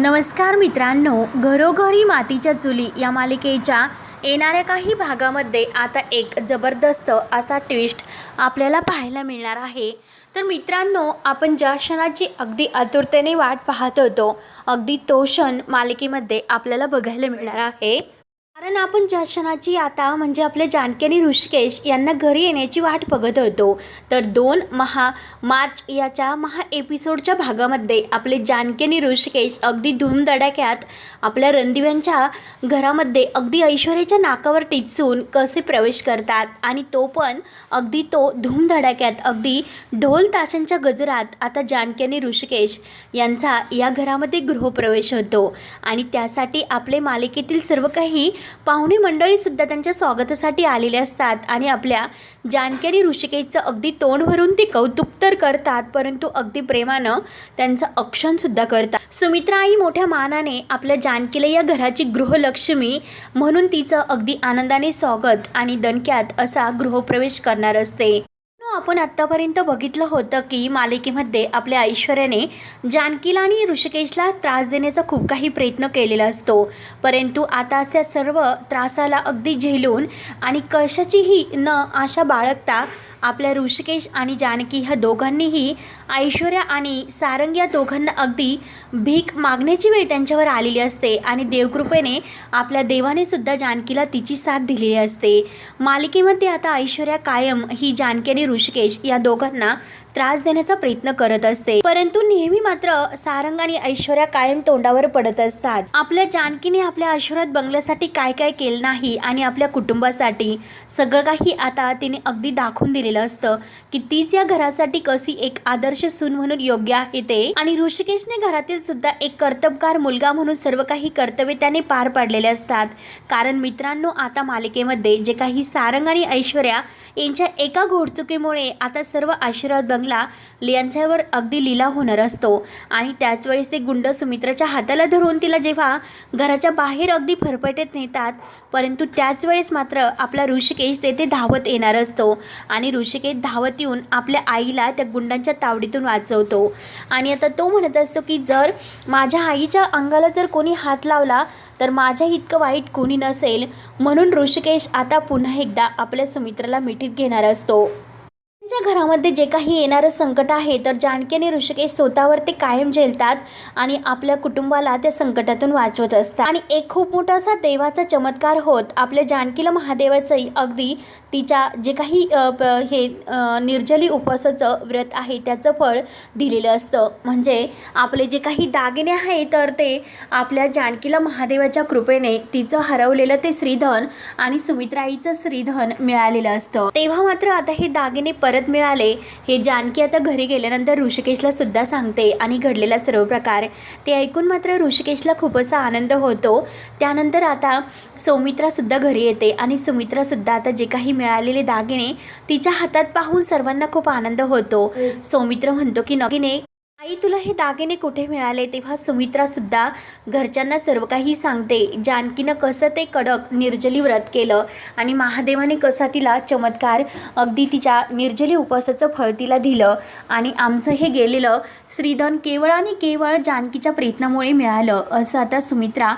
नमस्कार मित्रांनो घरोघरी मातीच्या चुली या मालिकेच्या येणाऱ्या काही भागामध्ये आता एक जबरदस्त असा ट्विस्ट आपल्याला पाहायला मिळणार आहे. तर मित्रांनो आपण ज्या क्षणाची अगदी आतुरतेने वाट पाहत होतो अगदी तो क्षण मालिकेमध्ये आपल्याला बघायला मिळणार आहे. कारण आपण ज्या क्षणाची आता म्हणजे आपले जानकी आणि ऋषिकेश यांना घरी येण्याची वाट बघत होतो तर दोन महा मार्च याच्या महा एपिसोडच्या भागामध्ये आपले जानकी आणि ऋषिकेश अगदी धूमधडाक्यात आपल्या रणदिव्यांच्या घरामध्ये अगदी ऐश्वर्याच्या नाकावर टिचून कसे प्रवेश करतात आणि तो पण अगदी तो धूमधडाक्यात अगदी ढोल ताशांच्या गजरात आता जानकी आणि ऋषिकेश यांचा या घरामध्ये गृहप्रवेश होतो. आणि त्यासाठी आपले मालिकेतील सर्व काही पाहुणे मंडळीसुद्धा त्यांच्या स्वागतासाठी आलेले असतात आणि आपल्या जानकी ऋषिकेशचं अगदी तोंड भरून ते कौतुक तर करतात परंतु अगदी प्रेमानं त्यांचं अक्षणसुद्धा करतात. सुमित्रा आई मोठ्या मानाने आपल्या जानकीला या घराची गृहलक्ष्मी म्हणून तिचं अगदी आनंदाने स्वागत आणि दणक्यात असा गृहप्रवेश करणार असते. आपण आत्तापर्यंत बघितलं होतं की मालिकेमध्ये आपल्या ऐश्वर्याने जानकीला आणि ऋषिकेशला त्रास देण्याचा खूप काही प्रयत्न केलेला असतो. परंतु आता त्या सर्व त्रासाला अगदी झेलून आणि कशाचीही न आशा बाळगता आपल्या ऋषिकेश आणि जानकी ह्या दोघांनीही ऐश्वर्या आणि सारंग या दोघांना अगदी भीक मागण्याची वेळ त्यांच्यावर आलेली असते आणि देवकृपेने आपल्या देवाने सुद्धा जानकीला तिची साथ दिलेली असते. मालिकेमध्ये आता ऐश्वर्या कायम ही जानकी आणि ऋषिकेश या दोघांना त्रास देण्याचा प्रयत्न करत असते. परंतु नेहमी मात्र सारंग आणि ऐश्वर्या कायम तोंडावर पडत असतात. आपल्या जानकीने आपल्या ऐश्वर्यात बंगल्यासाठी काय काय केलं नाही आणि आपल्या कुटुंबासाठी सगळं काही आता तिने अगदी दाखवून केलेलं असतं की तीच या घरासाठी कशी एक आदर्श सून म्हणून योग्य आहे ते. आणि ऋषिकेशने घरातील सुद्धा एक कर्तबगार मुलगा म्हणून सर्व काही कर्तव्य त्याने पार पाडलेले असतात. कारण मित्रांनो आता मालिकेमध्ये जे काही सारंग आणि ऐश्वर्या यांच्या एका घोडचुकीमुळे आता सर्व आशीर्वाद बंगला यांच्यावर अगदी लिला होणार असतो. आणि त्याच वेळेस ते गुंड सुमित्राच्या हाताला धरून तिला जेव्हा घराच्या बाहेर अगदी फरफटत नेतात परंतु त्याच वेळेस मात्र आपला ऋषिकेश तेथे धावत येणार असतो. आणि ऋषिकेश धावत येऊन आपल्या आईला त्या गुंडांच्या तावडीतून वाचवतो. आणि आता तो म्हणत असतो की जर माझ्या आईच्या अंगाला जर कोणी हात लावला तर माझ्या इतकं वाईट कोणी नसेल. म्हणून ऋषिकेश आता पुन्हा एकदा आपल्या सुमित्राला मिठीत घेणार असतो. त्यांच्या घरामध्ये जे काही येणारं संकट आहे तर जानकी आणि ऋषिकेश स्वतःवर ते कायम झेलतात आणि आपल्या कुटुंबाला त्या संकटातून वाचवत असतात. आणि एक खूप मोठा असा देवाचा चमत्कार होत आपल्या जानकीला महादेवाचंही अगदी तिच्या जे काही प- हे निर्जली उपवासाचं व्रत आहे त्याचं फळ दिलेलं असतं. म्हणजे आपले जे काही दागिने आहे तर ते आपल्या जानकीला महादेवाच्या कृपेने तिचं हरवलेलं ते श्रीधन आणि सुमित्राईचं श्रीधन मिळालेलं असतं. तेव्हा मात्र आता हे दागिने परत मिळाले. हे जानकी आता घरी गेल्यानंतर ऋषिकेशला सुद्धा सांगते आणि घडलेला सर्व प्रकार. ते ऐकून मात्र ऋषिकेशला खूप असा आनंद होतो. त्यानंतर आता सौमित्रासुद्धा घरी येते आणि सुमित्रासुद्धा आता जे काही मिळालेले दागिने तिच्या हातात पाहून सर्वांना खूप आनंद होतो. सौमित्र म्हणतो की नक्कीने आई तुला हे दागिने कुठे मिळाले? तेव्हा सुमित्रासुद्धा घरच्यांना सर्व काही सांगते. जानकीनं कसं ते कडक निर्जली व्रत केलं आणि महादेवाने कसा तिला चमत्कार अगदी तिच्या निर्जली उपवासाचं फळ तिला दिलं आणि आमचं हे गेलेलं श्रीधन केवळ आणि केवळ जानकीच्या प्रयत्नामुळे मिळालं असं आता सुमित्रा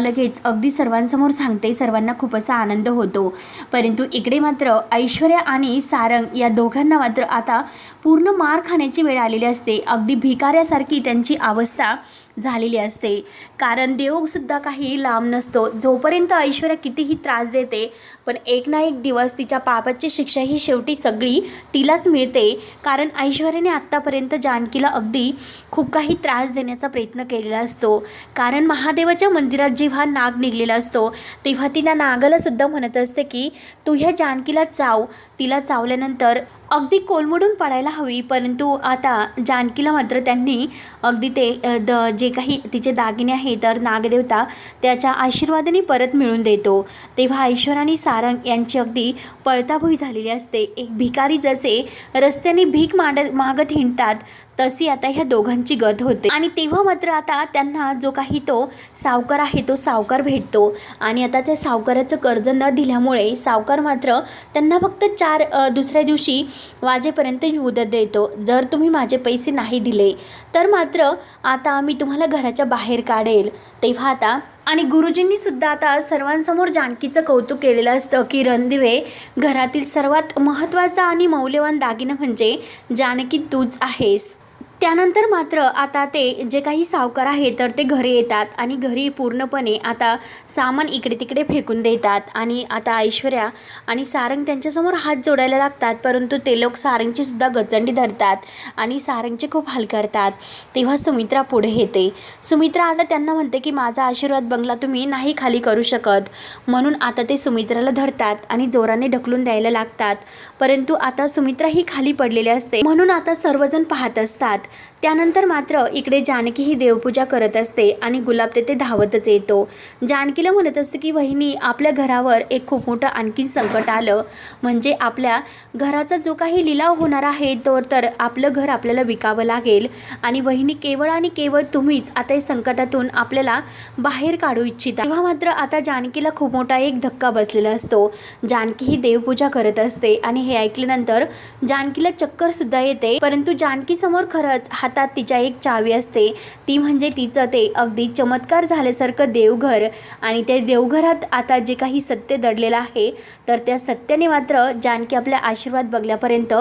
लगेच अगदी सर्वांसमोर सांगते. सर्वांना खूप असा आनंद होतो. परंतु इकडे मात्र ऐश्वर्या आणि सारंग या दोघांना मात्र आता पूर्ण मार खाण्याची वेळ आलेली असते. अगदी भिकाऱ्यासारखी त्यांची अवस्था झालेली असते. कारण देवसुद्धा काही लांब नसतो. जोपर्यंत ऐश्वर्या कितीही त्रास देते पण एक ना एक दिवस तिच्या पापाची शिक्षा ही शेवटी सगळी तिलाच मिळते. कारण ऐश्वर्याने आत्तापर्यंत जानकीला अगदी खूप काही त्रास देण्याचा प्रयत्न केलेला असतो. कारण महादेवाच्या मंदिरात जेव्हा नाग निघलेला असतो तेव्हा तिला नागाला सुद्धा म्हणत असते की तू ह्या जानकीला चाव. तिला चावल्यानंतर अगदी कोलमडून पडायला हवी. परंतु आता जानकीला मात्र त्यांनी अगदी ते द जे काही तिचे दागिने आहे तर नागदेवता त्याच्या आशीर्वादाने परत मिळून देतो. तेव्हा ऐश्वर आणि सारंग यांची अगदी पळताभुई झालेली असते. एक भिकारी जसे रस्त्याने भीक मांडत मागत हिंडतात तशी आता ह्या दोघांची गत होते. आणि तेव्हा मात्र आता त्यांना जो काही तो सावकार आहे तो सावकार भेटतो. आणि आता त्या सावकाराचं कर्ज न दिल्यामुळे सावकार मात्र त्यांना फक्त चार दुसऱ्या दिवशी वाजेपर्यंत मुदत देतो. जर तुम्ही माझे पैसे नाही दिले तर मात्र आता मी तुम्हाला घराच्या बाहेर काढेल. तेव्हा आता आणि गुरुजींनी सुद्धा आता सर्वांसमोर जानकीचं कौतुक केलेलं असतं की रणदिवे घरातील सर्वात महत्त्वाचा आणि मौल्यवान दागिना म्हणजे जानकी तूच आहेस. त्यानंतर मात्र आता ते जे काही सावकार आहेत तर ते घरी येतात आणि घरी पूर्णपणे आता सामान इकडे तिकडे फेकून देतात आणि आता ऐश्वर्या आणि सारंग त्यांच्यासमोर हात जोडायला लागतात परंतु ते लोक सारंगची सुद्धा गचंडी धरतात आणि सारंगचे खूप हाल करतात. तेव्हा सुमित्रा पुढे येते. सुमित्रा आता त्यांना म्हणते की माझा आशीर्वाद बंगला तुम्ही नाही खाली करू शकत. म्हणून आता ते सुमित्राला धरतात आणि जोराने ढकलून द्यायला लागतात. परंतु आता सुमित्रा ही खाली पडलेली असते. म्हणून आता सर्वजण पाहत असतात. त्यानंतर मात्र इकडे जानकी ही देवपूजा करत असते आणि गुलाब तेथे धावतच येतो. जानकीला म्हणत असते की वहिनी आपल्या घरावर एक खूप मोठं आणखीन संकट आलं. म्हणजे आपल्या घराचा जो काही लिलाव होणार आहे तो तर आपलं घर आपल्याला विकावं लागेल. आणि वहिनी केवळ आणि केवळ तुम्हीच आता या संकटातून आपल्याला बाहेर काढू इच्छिता. तेव्हा मात्र आता जानकीला खूप मोठा एक धक्का बसलेला असतो. जानकी ही देवपूजा करत असते आणि हे ऐकल्यानंतर जानकीला चक्करसुद्धा येते. परंतु जानकी समोर खरंच हातात तिच्या एक चावी असते. ती म्हणजे तिचं ते अगदी चमत्कार झाल्यासारखं देवघर. आणि त्या देवघरात आता जे काही सत्य दडलेलं आहे तर त्या सत्याने मात्र जानकी आपल्या आशीर्वाद बंगल्यापर्यंत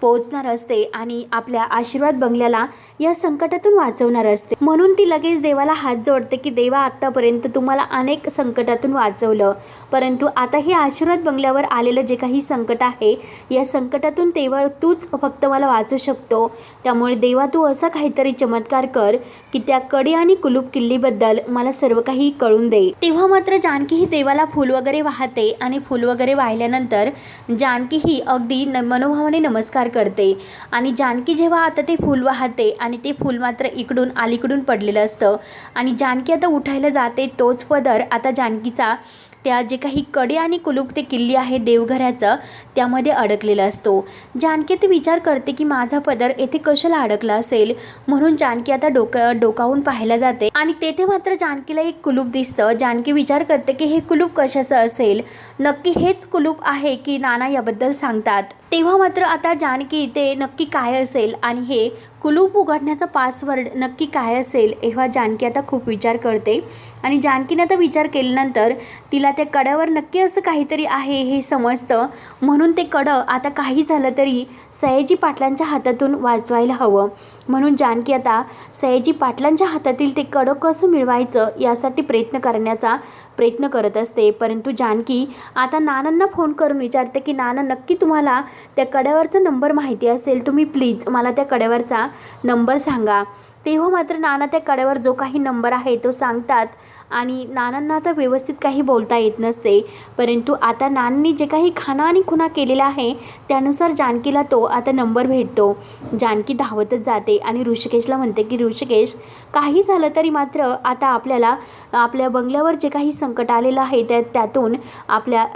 पोहोचणार असते आणि आपल्या आशीर्वाद बंगल्याला या संकटातून वाचवणार असते. म्हणून ती लगेच देवाला हात जोडते की देवा आत्तापर्यंत तुम्हाला अनेक संकटातून वाचवलं. परंतु आता हे आशीर्वाद बंगल्यावर आलेलं जे काही संकट आहे या संकटातून तेवळ तूच फक्त मला वाचू शकतो. त्यामुळे देवा तू असा काहीतरी चमत्कार कर की त्या कडी आणि कुलूप किल्लीबद्दल मला सर्व काही कळून दे. तेव्हा मात्र जानकी ही देवाला फूल वगैरे वाहते आणि फूल वगैरे वाहिल्यानंतर जानकी ही अगदी न मनोभावाने नमस्कार करते. आणि जानकी जेव्हा आता ते फूल वाहते आणि ते फूल मात्र इकडून अलीकडून पडलेलं असतं आणि जानकी आता उठायला जाते तोच पदर आता जानकीचा त्या जे काही कडे आणि कुलूप ते किल्ली आहे देवघराचं त्यामध्ये अडकलेला असतो. जानकी ते विचार करते की माझा पदर येथे कशाला अडकला असेल? म्हणून जानकी आता डोका डोकावून पाहायला जाते. आणि तेथे मात्र जानकीला एक कुलूप दिसतं. जानकी विचार करते की हे कुलूप कशाचं असेल? नक्की हेच कुलूप आहे की नाना याबद्दल सांगतात? तेव्हा मात्र आता जानकी ते नक्की काय असेल आणि हे कुलूप उघडण्याचा पासवर्ड नक्की काय असेल एव्हा जानकी आता खूप विचार करते. आणि जानकीने आता विचार केल्यानंतर तिला त्या कड्यावर नक्की असं काहीतरी आहे हे समजतं. म्हणून ते कडं आता काही झालं तरी सयाजी पाटलांच्या हातातून वाचवायला हवं. म्हणून जानकी आता सयाजी पाटलांच्या हातातील ते कडं कसं मिळवायचं यासाठी प्रयत्न करण्याचा प्रयत्न करत असते. परंतु जानकी आता नानांना फोन करून विचारते की नाना नक्की तुम्हाला त्या कड्यावरचा नंबर माहिती असेल तुम्ही प्लीज मला त्या कड्यावरचा नंबर सांगा. तेव्हा मात्र नाना त्या कड्यावर जो काही नंबर आहे तो सांगतात आणि नानांना आता व्यवस्थित काही बोलता येत नसते. परंतु आता नानांनी जे काही खाना आणि खुना केलेला आहे त्यानुसार जानकीला तो आता नंबर भेटतो. जानकी धावतच जाते आणि ऋषिकेशला म्हणते की ऋषिकेश काही झालं तरी मात्र आता आपल्याला आपल्या बंगल्यावर जे काही संकट आलेलं आहे त्या त्यातून आपल्या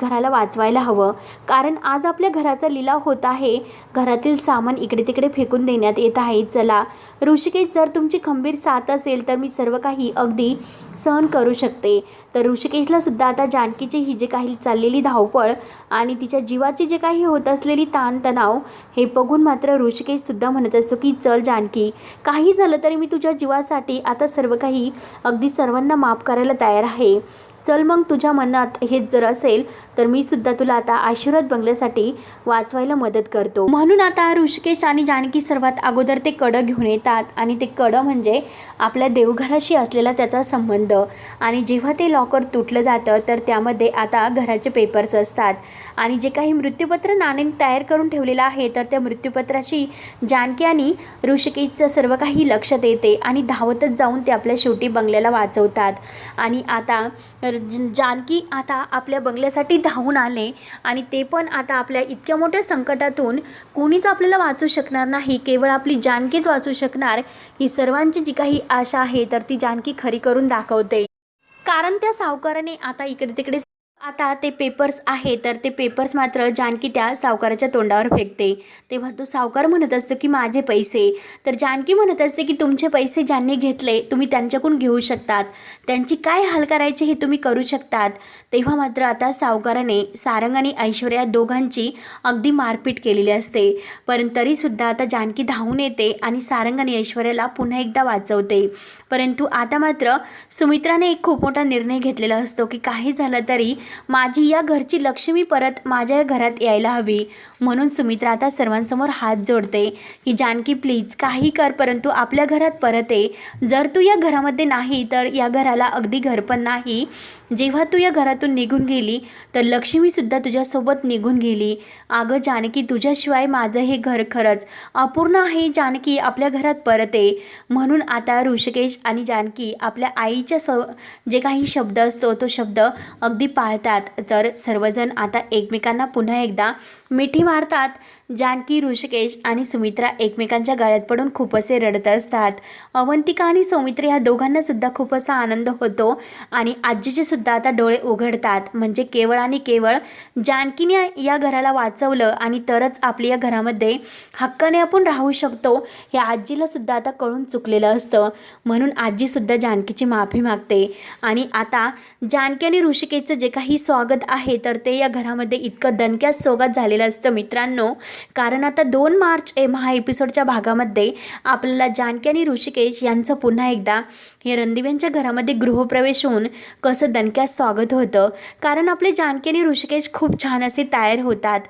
घराला वाचवायला हवं. कारण आज आपल्या घराचा लिलाव होत आहे. घरातील सामान इकडे तिकडे फेकून देण्यात येत आहे. चला ऋषिकेश जर तुमची खंबीर साथ असेल तर मी सर्व काही अगदी सहन करू शकते. तर ऋषिकेशला सुद्धा आता जानकीची ही जे काही चाललेली धावपळ आणि तिच्या जीवाची जे काही होत असलेली ताणतणाव हे बघून मात्र ऋषिकेशसुद्धा म्हणत असतो की चल जानकी काही झालं तरी मी तुझ्या जीवासाठी आता सर्व काही अगदी सर्वांना माफ करायला तयार आहे. चल मग तुझ्या मनात हेच जर असेल तर मी सुद्धा तुला आता आशीर्वाद बंगल्यासाठी वाचवायला मदत करतो. म्हणून आता ऋषिकेश आणि जानकी सर्वात अगोदर ते कडं घेऊन येतात आणि ते कडं म्हणजे आपल्या देवघराशी असलेला त्याचा संबंध. आणि जेव्हा ते लॉकर तुटलं जातं तर त्यामध्ये आता घराचे पेपर्स असतात. आणि जे काही मृत्यूपत्र नाणेने तयार करून ठेवलेलं आहे तर त्या मृत्यूपत्राशी जानकी आणि ऋषिकेशचं सर्व काही लक्षात येते आणि धावतच जाऊन ते आपल्या शेवटी बंगल्याला वाचवतात. आणि आता जानकी आता आपल्या बंगल्यासाठी धावून आले आणि ते पण आता आपल्या इतक्या मोठ्या संकटातून कोणीच आपल्याला वाचू शकणार नाही केवळ आपली जानकीच वाचू शकणार ही सर्वांची जी काही आशा आहे तर ती जानकी खरी करून दाखवते. कारण त्या सावकाराने आता इकडे तिकडे आता ते पेपर्स आहे तर ते पेपर्स मात्र जानकी त्या सावकाराच्या तोंडावर फेकते. तेव्हा तो सावकार म्हणत असतो की माझे पैसे. तर जानकी म्हणत असते की तुमचे पैसे ज्यांनी घेतले तुम्ही त्यांच्याकडून घेऊ शकतात. त्यांची काय हाल करायचे हे तुम्ही करू शकतात. तेव्हा मात्र आता सावकाराने सारंग आणि ऐश्वर्या दोघांची अगदी मारपीट केलेली असते. परंतु तरीसुद्धा आता जानकी धावून येते आणि सारंग आणि ऐश्वर्याला पुन्हा एकदा वाचवते. परंतु आता मात्र सुमित्राने एक खूप मोठा निर्णय घेतलेला असतो की काही झालं तरी माझी या घरची लक्ष्मी परत माझ्या घरात यायला हवी. म्हणून सुमित्रा आता सर्वांसमोर हात जोडते की जानकी प्लीज काही कर परंतु आपल्या घरात परत ये. जर तू या घरामध्ये नाही तर या घराला अगदी घर पण नाही. जेव्हा तू या घरातून निघून गेली तर लक्ष्मीसुद्धा तुझ्यासोबत निघून गेली. अगं जानकी तुझ्याशिवाय माझं हे घर खरंच अपूर्ण आहे. जानकी आपल्या घरात परत ये. म्हणून आता ऋषिकेश आणि जानकी आपल्या आईच्या सो जे काही शब्द असतो तो शब्द अगदी पाळ पाळतात तर सर्वजण आता एकमेकांना पुन्हा एकदा मिठी मारतात. जानकी ऋषिकेश आणि सुमित्रा एकमेकांच्या गळ्यात पडून खूप असे रडत असतात. अवंतिका आणि सौमित्र ह्या दोघांना सुद्धा खूप असा आनंद होतो आणि आजीचे सुद्धा आता डोळे उघडतात. म्हणजे केवळ आणि केवळ जानकीने या घराला वाचवलं आणि तरच आपली या घरामध्ये हक्काने आपण राहू शकतो हे आजीला सुद्धा आता कळून चुकलेलं असतं. म्हणून आजीसुद्धा जानकीची माफी मागते. आणि आता जानकी आणि ऋषिकेशचं जे काही स्वागत आहे तर ते या घरामध्ये इतकं दणक्यात स्वागत झालेलं असतं मित्रांनो. कारण आता दोन मार्च एम हा एपिसोडच्या भागामध्ये आपल्याला जानकी आणि ऋषिकेश यांचं पुन्हा एकदा हे रणदिव्यांच्या घरामध्ये गृहप्रवेश होऊन कसं दणक्यात स्वागत होतं? कारण आपले जानकी आणि ऋषिकेश खूप छान असे तयार होतात.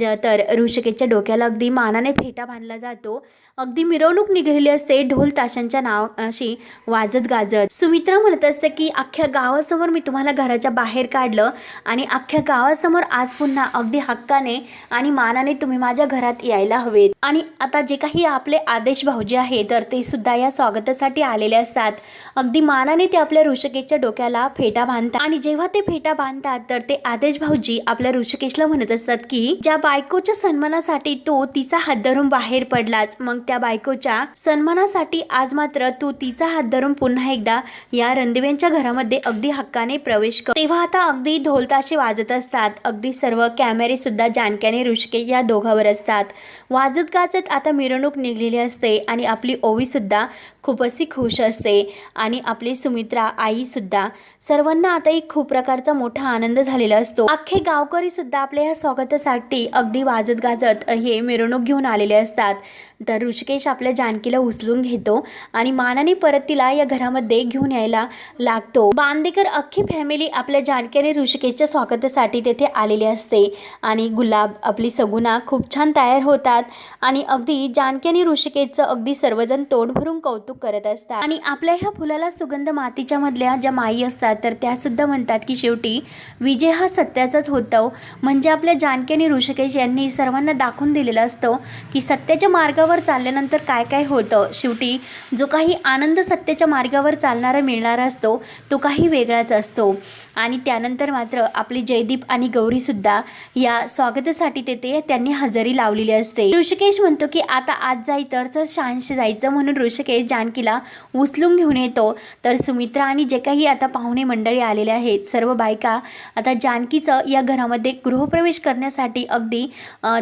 ज तर ऋषिकेशच्या डोक्याला अगदी मानाने फेटा बांधला जातो. अगदी मिरवणूक निघालेली असते ढोल ताशांच्या नाव अशी वाजत गाजत. सुमित्रा म्हणत असते की अख्ख्या गावासमोर मी तुम्हाला घराच्या बाहेर काढलं आणि अख्ख्या गावासमोर आज पुन्हा अगदी हक्काने आणि मानाने तुम्ही माझ्या घरात यायला हवेत. आणि आता जे काही आपले आदेश भाऊजी आहेत तर ते सुद्धा या स्वागतासाठी आलेले असतात. अगदी मानाने ते आपल्या ऋषिकेशच्या डोक्याला फेटा बांधतात. आणि जेव्हा ते फेटा बांधतात तर ते आदेश भाऊजी आपल्या ऋषिकेशला म्हणत असतात की ज्या बायकोच्या सन्मानासाठी तो तिचा हात धरून बाहेर पडलाच मग त्या बायकोच्या सन्मानासाठी आज मात्र तू तिचा हात धरून पुन्हा एकदा या रणदिव्यांच्या घरामध्ये अगदी हक्काने प्रवेश कर. तेव्हा आता अगदी ढोलताशे वाजत असतात. अगदी सर्व कॅमेरे सुद्धा जानक्याने ऋषिकेश या दोघावर असतात. वाजत गाजत आता मिरवणूक निघलेली असते आणि आपली ओवी सुद्धा खूप अशी खुश असते. आणि आपली सुमित्रा आई सुद्धा. सर्वांना आता एक खूप प्रकारचा मोठा आनंद झालेला असतो. अख्खे गावकरी सुद्धा आपल्या ह्या स्वागतासाठी अगदी वाजत गाजत हे मिरवणूक घेऊन आलेले असतात. तर ऋषिकेश आपल्या जानकीला उचलून घेतो आणि मानाने परत तिला या घरामध्ये घेऊन यायला लागतो. बांदेकर अख्खी फॅमिली आपल्या जानकी आणि ऋषिकेशच्या स्वागतासाठी तेथे आलेली असते आणि गुलाब आपली सगुना खूप छान तयार होतात आणि अगदी जानकी आणि ऋषिकेशचं अगदी सर्वजण तोंड भरून कौतुक करत असतात. आणि आपल्या ह्या फुलाला सुगंध मातीच्या मधल्या ज्या माई असतात तर त्या सुद्धा म्हणतात की शेवटी विजय हा सत्याचाच होतो. म्हणजे आपल्या जानकी आणि ऋषिकेश यांनी सर्वांना दाखवून दिलेला असतो की सत्याच्या मार्गावर चालल्यानंतर काय काय होतं. शेवटी जो काही आनंद सत्याच्या मार्गावर चालणारा मिळणारा असतो तो काही वेगळाच असतो. आणि त्यानंतर मात्र आपली जयदीप आणि गौरीसुद्धा या स्वागतासाठी तेथे त्यांनी हजेरी लावलेली असते. ऋषिकेश म्हणतो की आता आज जाई तर तर शांशी जायचं म्हणून ऋषिकेश जानकीला उचलून घेऊन येत तर सुमित्रा आणि जे काही आता पाहुणे मंडळी आलेले आहेत सर्व बायका आता जानकीचं या घरामध्ये गृहप्रवेश करण्यासाठी अगदी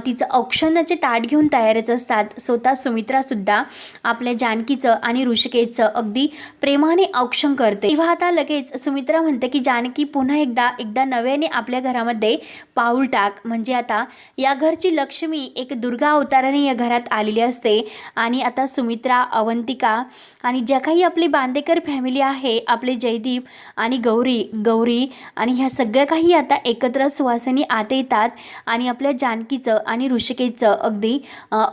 तिचं औक्षणाचे ताट घेऊन तयारच असतात. स्वतः सुमित्रासुद्धा आपल्या जानकीचं आणि ऋषिकेशचं अगदी प्रेमाने औक्षण करते. तेव्हा आता लगेच सुमित्रा म्हणते की जानकी पुन्हा एकदा एकदा नव्याने आपल्या घरामध्ये पाऊल टाक. म्हणजे आता या घरची लक्ष्मी एक दुर्गा अवताराने या घरात आलेली असते. आणि आता सुमित्रा अवंतिका आणि ज्या काही आपली बांदेकर फॅमिली आहे आपले जयदीप आणि गौरी गौरी आणि ह्या सगळ्या काही आता एकत्र सुवासिनी आत येतात आणि आपल्या जानकीचं आणि ऋषिकेचं अगदी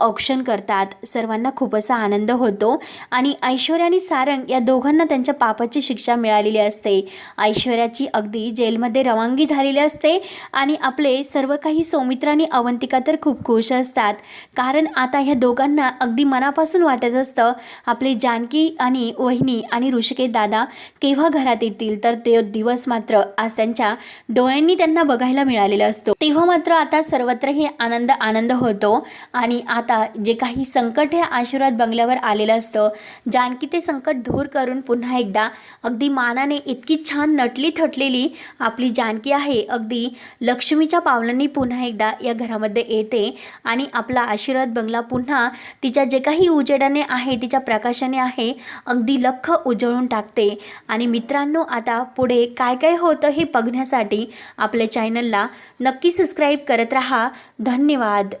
औक्षण करतात. सर्वांना खूप असा आनंद होतो. आणि ऐश्वर्या आणि सारंग या दोघांना त्यांच्या पापाची शिक्षा मिळालेली असते. ऐश्वर्याची अगदी जेलमध्ये रवानगी झालेली असते आणि आपले सर्व काही सौमित्र आणि अवंतिका तर खूप खुश असतात. कारण आता ह्या दोघांना अगदी मनापासून वाटत असतं आपली जानकी आणि वहिनी आणि ऋषिकेश दादा केव्हा घरात येतील तर ते दिवस मात्र आज त्यांच्या डोळ्यांनी त्यांना बघायला मिळालेला असतो. तेव्हा मात्र आता सर्वत्र हे आनंद आनंद होतो आणि आता जे काही संकट हे आशीर्वाद बंगल्यावर आलेलं असतं जानकी ते संकट दूर करून पुन्हा एकदा अगदी मानाने इतकी छान नटली थटलेली आपली जानकी आहे अगदी लक्ष्मीच्या पावलांनी पुन्हा एकदा या घरामध्ये येते आणि आपला आशीर्वाद बंगला पुन्हा तिच्या जे काही उजेडाने आहे तिच्या प्रकाशाने आहे अगदी लख उजळून टाकते. आणि मित्रांनो आता पुढे काय काय होतं हे बघण्यासाठी आपल्या चॅनलला नक्की सबस्क्राईब करत राहा. धन्यवाद.